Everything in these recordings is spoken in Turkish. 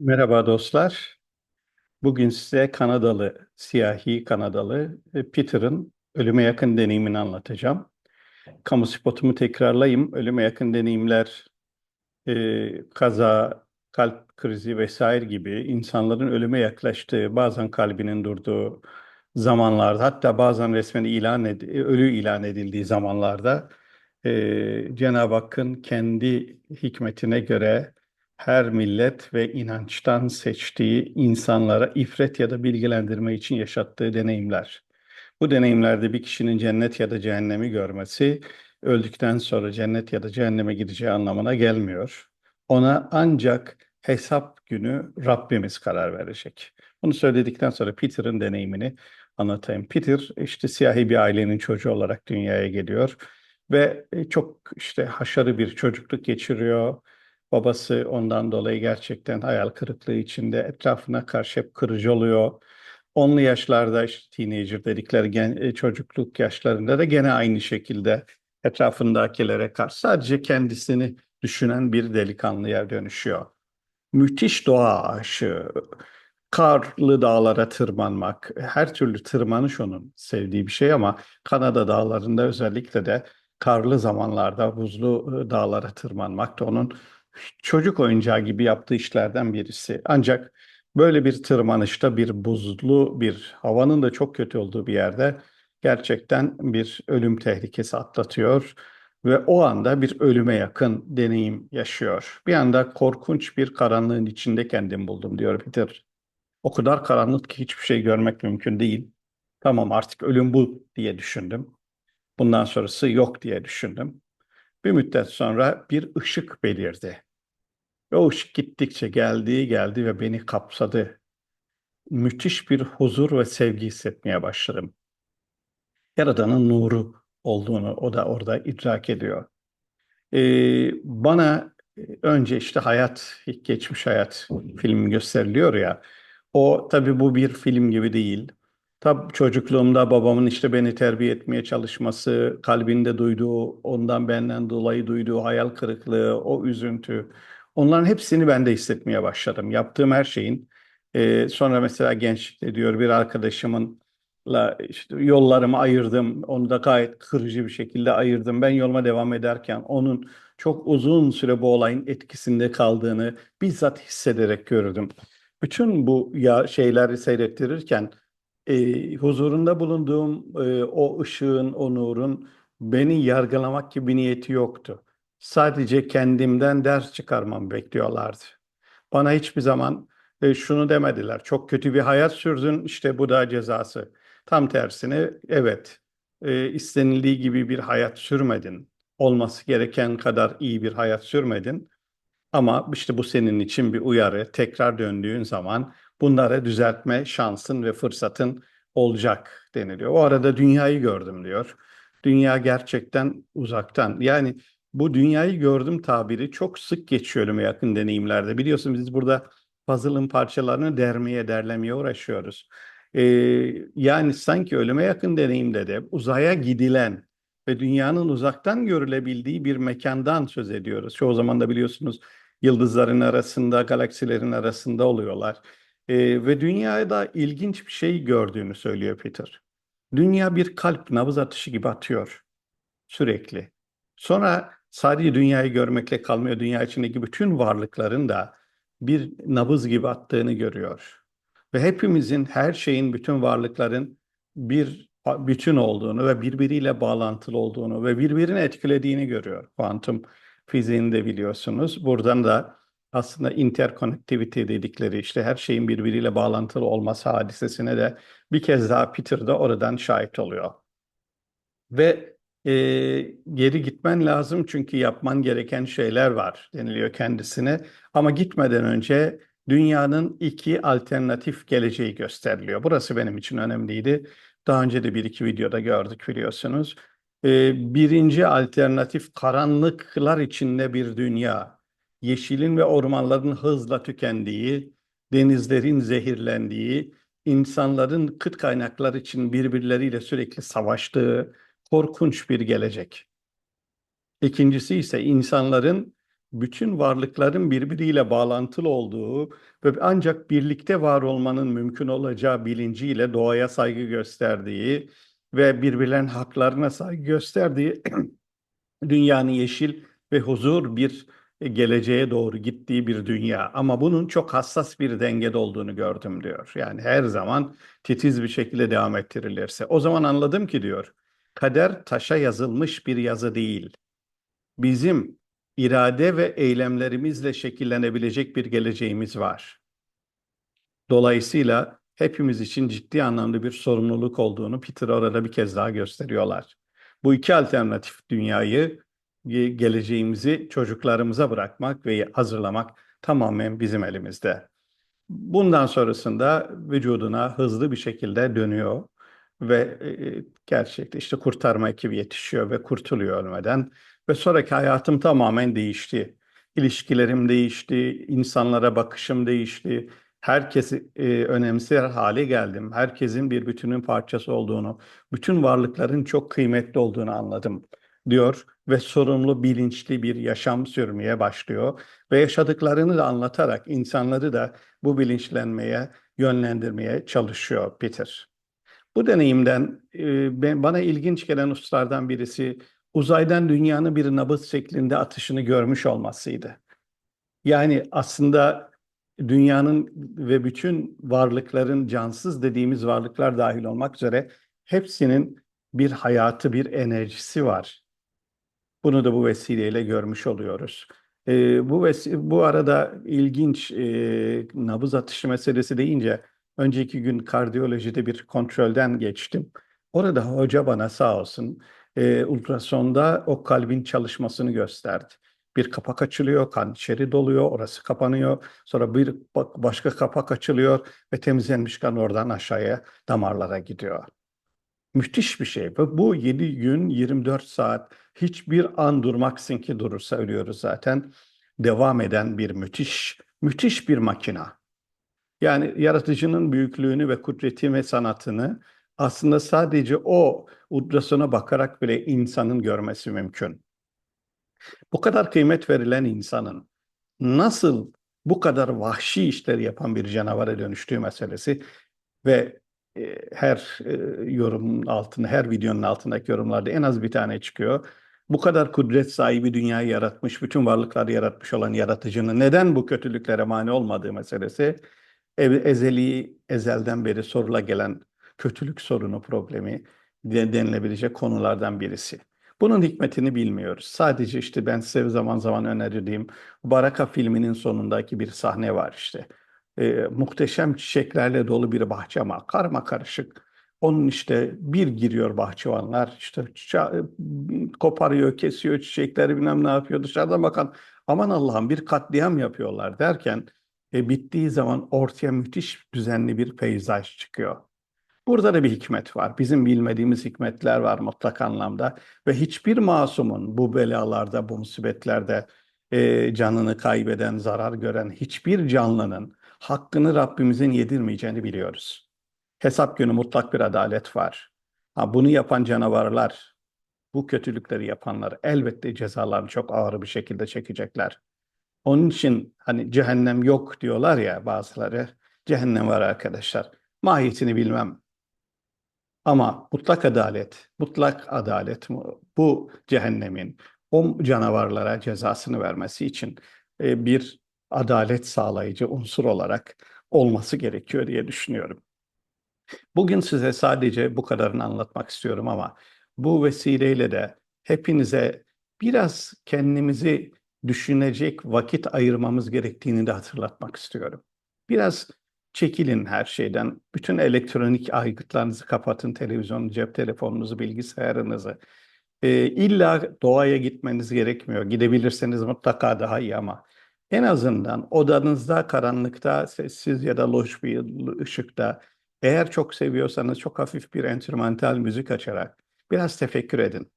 Merhaba dostlar. Bugün size Kanadalı, siyahi Kanadalı e, Peter'ın ölüme yakın deneyimini anlatacağım. Kamu spotumu tekrarlayayım. Ölüme yakın deneyimler, e, kaza, kalp krizi vesaire gibi insanların ölüme yaklaştığı, bazen kalbinin durduğu zamanlarda, hatta bazen resmen ilan ed ölü ilan edildiği zamanlarda e, Cenab-ı Hakk'ın kendi hikmetine göre her millet ve inançtan seçtiği insanlara ifret ya da bilgilendirme için yaşattığı deneyimler. Bu deneyimlerde bir kişinin cennet ya da cehennemi görmesi öldükten sonra cennet ya da cehenneme gideceği anlamına gelmiyor. Ona ancak hesap günü Rabbimiz karar verecek. Bunu söyledikten sonra Peter'ın deneyimini anlatayım. Peter işte siyahi bir ailenin çocuğu olarak dünyaya geliyor ve çok işte haşarı bir çocukluk geçiriyor. Babası ondan dolayı gerçekten hayal kırıklığı içinde etrafına karşı hep kırıcı oluyor. Onlu yaşlarda işte teenager dedikleri gen, e, çocukluk yaşlarında da gene aynı şekilde etrafındakilere karşı sadece kendisini düşünen bir delikanlıya dönüşüyor. Müthiş doğa aşığı, karlı dağlara tırmanmak, her türlü tırmanış onun sevdiği bir şey ama Kanada dağlarında özellikle de karlı zamanlarda buzlu e, dağlara tırmanmak da onun çocuk oyuncağı gibi yaptığı işlerden birisi. Ancak böyle bir tırmanışta bir buzlu bir havanın da çok kötü olduğu bir yerde gerçekten bir ölüm tehlikesi atlatıyor ve o anda bir ölüme yakın deneyim yaşıyor. Bir anda korkunç bir karanlığın içinde kendimi buldum diyor Peter. O kadar karanlık ki hiçbir şey görmek mümkün değil. Tamam artık ölüm bu diye düşündüm. Bundan sonrası yok diye düşündüm. Bir müddet sonra bir ışık belirdi. Ve o ışık gittikçe geldi, geldi ve beni kapsadı. Müthiş bir huzur ve sevgi hissetmeye başladım. Yaradan'ın nuru olduğunu o da orada idrak ediyor. Ee, bana önce işte hayat, geçmiş hayat filmi gösteriliyor ya. O tabii bu bir film gibi değil. Tabii çocukluğumda babamın işte beni terbiye etmeye çalışması, kalbinde duyduğu, ondan benden dolayı duyduğu hayal kırıklığı, o üzüntü, onların hepsini ben de hissetmeye başladım. Yaptığım her şeyin. E, sonra mesela gençlikte diyor bir arkadaşımınla işte yollarımı ayırdım. Onu da gayet kırıcı bir şekilde ayırdım. Ben yoluma devam ederken onun çok uzun süre bu olayın etkisinde kaldığını bizzat hissederek gördüm. Bütün bu ya şeyleri seyrettirirken e, huzurunda bulunduğum e, o ışığın, o nurun beni yargılamak gibi niyeti yoktu. Sadece kendimden ders çıkarmam bekliyorlardı. Bana hiçbir zaman e, şunu demediler. Çok kötü bir hayat sürdün, işte bu da cezası. Tam tersine evet, e, istenildiği gibi bir hayat sürmedin. Olması gereken kadar iyi bir hayat sürmedin. Ama işte bu senin için bir uyarı. Tekrar döndüğün zaman bunları düzeltme şansın ve fırsatın olacak deniliyor. O arada dünyayı gördüm diyor. Dünya gerçekten uzaktan. Yani bu dünyayı gördüm tabiri çok sık geçiyor ölüme yakın deneyimlerde. Biliyorsunuz biz burada puzzle'ın parçalarını dermeye, derlemeye uğraşıyoruz. Ee, yani sanki ölüme yakın deneyimde de uzaya gidilen ve dünyanın uzaktan görülebildiği bir mekandan söz ediyoruz. Çoğu zaman da biliyorsunuz yıldızların arasında, galaksilerin arasında oluyorlar. Ee, ve dünyada ilginç bir şey gördüğünü söylüyor Peter. Dünya bir kalp nabız atışı gibi atıyor sürekli. Sonra sadece dünyayı görmekle kalmıyor. Dünya içindeki bütün varlıkların da bir nabız gibi attığını görüyor. Ve hepimizin, her şeyin, bütün varlıkların bir bütün olduğunu ve birbiriyle bağlantılı olduğunu ve birbirini etkilediğini görüyor. Kuantum fiziğini de biliyorsunuz. Buradan da aslında interconnectivity dedikleri işte her şeyin birbiriyle bağlantılı olması hadisesine de bir kez daha Peter da oradan şahit oluyor. Ve e, geri gitmen lazım çünkü yapman gereken şeyler var deniliyor kendisine. Ama gitmeden önce dünyanın iki alternatif geleceği gösteriliyor. Burası benim için önemliydi. Daha önce de bir iki videoda gördük biliyorsunuz. E, birinci alternatif karanlıklar içinde bir dünya. Yeşilin ve ormanların hızla tükendiği, denizlerin zehirlendiği, insanların kıt kaynaklar için birbirleriyle sürekli savaştığı, korkunç bir gelecek. İkincisi ise insanların bütün varlıkların birbiriyle bağlantılı olduğu ve ancak birlikte var olmanın mümkün olacağı bilinciyle doğaya saygı gösterdiği ve birbirlerinin haklarına saygı gösterdiği dünyanın yeşil ve huzur bir geleceğe doğru gittiği bir dünya. Ama bunun çok hassas bir dengede olduğunu gördüm diyor. Yani her zaman titiz bir şekilde devam ettirilirse. O zaman anladım ki diyor, kader taşa yazılmış bir yazı değil. Bizim irade ve eylemlerimizle şekillenebilecek bir geleceğimiz var. Dolayısıyla hepimiz için ciddi anlamda bir sorumluluk olduğunu Peter orada bir kez daha gösteriyorlar. Bu iki alternatif dünyayı geleceğimizi çocuklarımıza bırakmak ve hazırlamak tamamen bizim elimizde. Bundan sonrasında vücuduna hızlı bir şekilde dönüyor ve e, gerçekte işte kurtarma ekibi yetişiyor ve kurtuluyor ölmeden ve sonraki hayatım tamamen değişti. İlişkilerim değişti, insanlara bakışım değişti. Herkesi e, önemser hale geldim. Herkesin bir bütünün parçası olduğunu, bütün varlıkların çok kıymetli olduğunu anladım diyor ve sorumlu, bilinçli bir yaşam sürmeye başlıyor ve yaşadıklarını da anlatarak insanları da bu bilinçlenmeye, yönlendirmeye çalışıyor Peter. Bu deneyimden e, ben, bana ilginç gelen hususlardan birisi uzaydan dünyanın bir nabız şeklinde atışını görmüş olmasıydı. Yani aslında dünyanın ve bütün varlıkların cansız dediğimiz varlıklar dahil olmak üzere hepsinin bir hayatı, bir enerjisi var. Bunu da bu vesileyle görmüş oluyoruz. E, bu vesi bu arada ilginç e, nabız atışı meselesi deyince önceki gün kardiyolojide bir kontrolden geçtim. Orada hoca bana sağ olsun e, ultrasonda o kalbin çalışmasını gösterdi. Bir kapak açılıyor, kan içeri doluyor, orası kapanıyor. Sonra bir başka kapak açılıyor ve temizlenmiş kan oradan aşağıya damarlara gidiyor. Müthiş bir şey. Bu 7 gün 24 saat hiçbir an durmaksın ki durursa ölüyoruz zaten. Devam eden bir müthiş, müthiş bir makina. Yani yaratıcının büyüklüğünü ve kudreti ve sanatını aslında sadece o ultrasona bakarak bile insanın görmesi mümkün. Bu kadar kıymet verilen insanın nasıl bu kadar vahşi işler yapan bir canavara dönüştüğü meselesi ve e, her e, yorumun altında, her videonun altındaki yorumlarda en az bir tane çıkıyor. Bu kadar kudret sahibi dünyayı yaratmış, bütün varlıkları yaratmış olan yaratıcının neden bu kötülüklere mani olmadığı meselesi ezeli, ezelden beri sorula gelen kötülük sorunu problemi denilebilecek konulardan birisi. Bunun hikmetini bilmiyoruz. Sadece işte ben size zaman zaman önerdiğim Baraka filminin sonundaki bir sahne var işte. Ee, muhteşem çiçeklerle dolu bir bahçe ama karma karışık. Onun işte bir giriyor bahçıvanlar işte koparıyor, kesiyor çiçekleri bilmem ne yapıyor. Dışarıdan bakan aman Allah'ım bir katliam yapıyorlar derken e, bittiği zaman ortaya müthiş düzenli bir peyzaj çıkıyor. Burada da bir hikmet var. Bizim bilmediğimiz hikmetler var mutlak anlamda. Ve hiçbir masumun bu belalarda, bu musibetlerde e, canını kaybeden, zarar gören hiçbir canlının hakkını Rabbimizin yedirmeyeceğini biliyoruz. Hesap günü mutlak bir adalet var. Ha, bunu yapan canavarlar, bu kötülükleri yapanlar elbette cezalarını çok ağır bir şekilde çekecekler. Onun için hani cehennem yok diyorlar ya bazıları. Cehennem var arkadaşlar. Mahiyetini bilmem. Ama mutlak adalet, mutlak adalet bu cehennemin o canavarlara cezasını vermesi için e, bir adalet sağlayıcı unsur olarak olması gerekiyor diye düşünüyorum. Bugün size sadece bu kadarını anlatmak istiyorum ama bu vesileyle de hepinize biraz kendimizi düşünecek vakit ayırmamız gerektiğini de hatırlatmak istiyorum. Biraz çekilin her şeyden. Bütün elektronik aygıtlarınızı kapatın, televizyonu, cep telefonunuzu, bilgisayarınızı. Ee, illa doğaya gitmeniz gerekmiyor. Gidebilirseniz mutlaka daha iyi ama en azından odanızda, karanlıkta, sessiz ya da loş bir ışıkta eğer çok seviyorsanız çok hafif bir enstrümantal müzik açarak biraz tefekkür edin.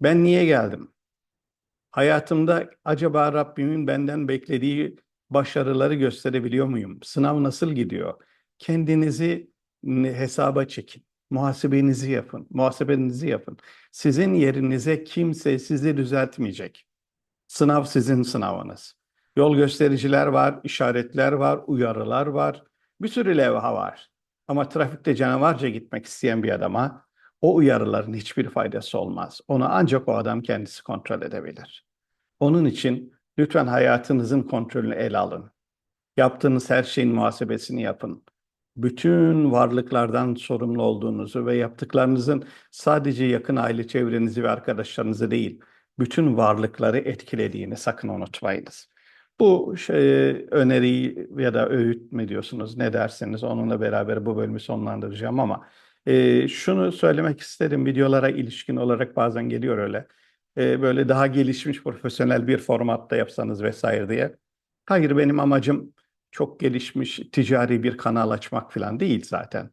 Ben niye geldim? Hayatımda acaba Rabbimin benden beklediği başarıları gösterebiliyor muyum? Sınav nasıl gidiyor? Kendinizi hesaba çekin. Muhasebenizi yapın. Muhasebenizi yapın. Sizin yerinize kimse sizi düzeltmeyecek. Sınav sizin sınavınız. Yol göstericiler var, işaretler var, uyarılar var. Bir sürü levha var. Ama trafikte canavarca gitmek isteyen bir adama o uyarıların hiçbir faydası olmaz. Onu ancak o adam kendisi kontrol edebilir. Onun için lütfen hayatınızın kontrolünü ele alın. Yaptığınız her şeyin muhasebesini yapın. Bütün varlıklardan sorumlu olduğunuzu ve yaptıklarınızın sadece yakın aile çevrenizi ve arkadaşlarınızı değil, bütün varlıkları etkilediğini sakın unutmayınız. Bu şey, öneriyi ya da öğüt mü diyorsunuz ne derseniz onunla beraber bu bölümü sonlandıracağım ama e, şunu söylemek isterim videolara ilişkin olarak bazen geliyor öyle. E, böyle daha gelişmiş profesyonel bir formatta yapsanız vesaire diye. Hayır benim amacım çok gelişmiş ticari bir kanal açmak falan değil zaten.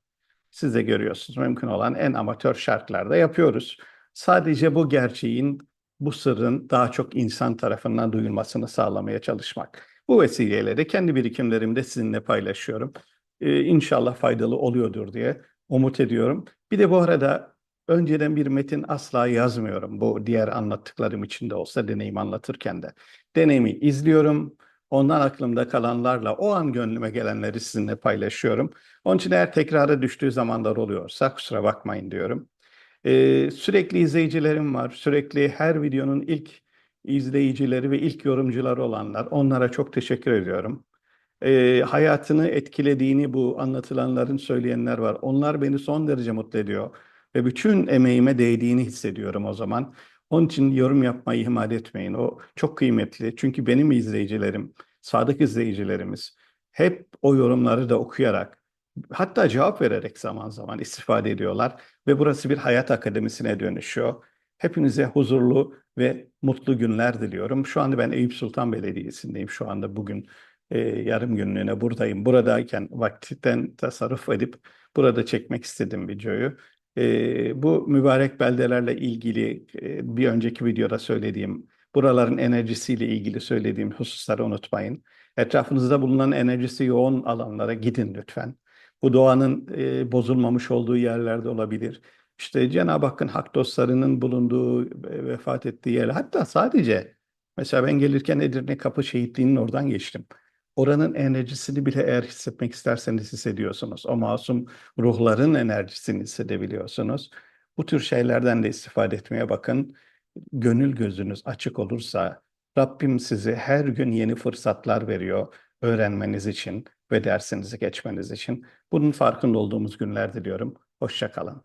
Siz de görüyorsunuz mümkün olan en amatör şartlarda yapıyoruz. Sadece bu gerçeğin, bu sırrın daha çok insan tarafından duyulmasını sağlamaya çalışmak. Bu vesileyle de kendi birikimlerimi de sizinle paylaşıyorum. Ee, inşallah faydalı oluyordur diye umut ediyorum. Bir de bu arada önceden bir metin asla yazmıyorum. Bu diğer anlattıklarım için de olsa deneyim anlatırken de. Deneyimi izliyorum. Ondan aklımda kalanlarla o an gönlüme gelenleri sizinle paylaşıyorum. Onun için eğer tekrara düştüğü zamanlar oluyorsa kusura bakmayın diyorum. Ee, sürekli izleyicilerim var. Sürekli her videonun ilk izleyicileri ve ilk yorumcuları olanlar. Onlara çok teşekkür ediyorum. Ee, hayatını etkilediğini bu anlatılanların söyleyenler var. Onlar beni son derece mutlu ediyor. Ve bütün emeğime değdiğini hissediyorum o zaman. Onun için yorum yapmayı ihmal etmeyin. O çok kıymetli. Çünkü benim izleyicilerim, sadık izleyicilerimiz hep o yorumları da okuyarak hatta cevap vererek zaman zaman istifade ediyorlar ve burası bir hayat akademisine dönüşüyor. Hepinize huzurlu ve mutlu günler diliyorum. Şu anda ben Eyüp Sultan Belediyesi'ndeyim. Şu anda bugün e, yarım günlüğüne buradayım. Buradayken vakitten tasarruf edip burada çekmek istedim videoyu. E, bu mübarek beldelerle ilgili e, bir önceki videoda söylediğim, buraların enerjisiyle ilgili söylediğim hususları unutmayın. Etrafınızda bulunan enerjisi yoğun alanlara gidin lütfen. Bu doğanın e, bozulmamış olduğu yerlerde olabilir. İşte Cenab-ı Hakk'ın hak dostlarının bulunduğu, e, vefat ettiği yer. Hatta sadece mesela ben gelirken Edirne Kapı Şehitliği'nin oradan geçtim. Oranın enerjisini bile eğer hissetmek isterseniz hissediyorsunuz. O masum ruhların enerjisini hissedebiliyorsunuz. Bu tür şeylerden de istifade etmeye bakın. Gönül gözünüz açık olursa Rabbim size her gün yeni fırsatlar veriyor öğrenmeniz için ve dersinizi geçmeniz için. Bunun farkında olduğumuz günler diliyorum. Hoşça kalın.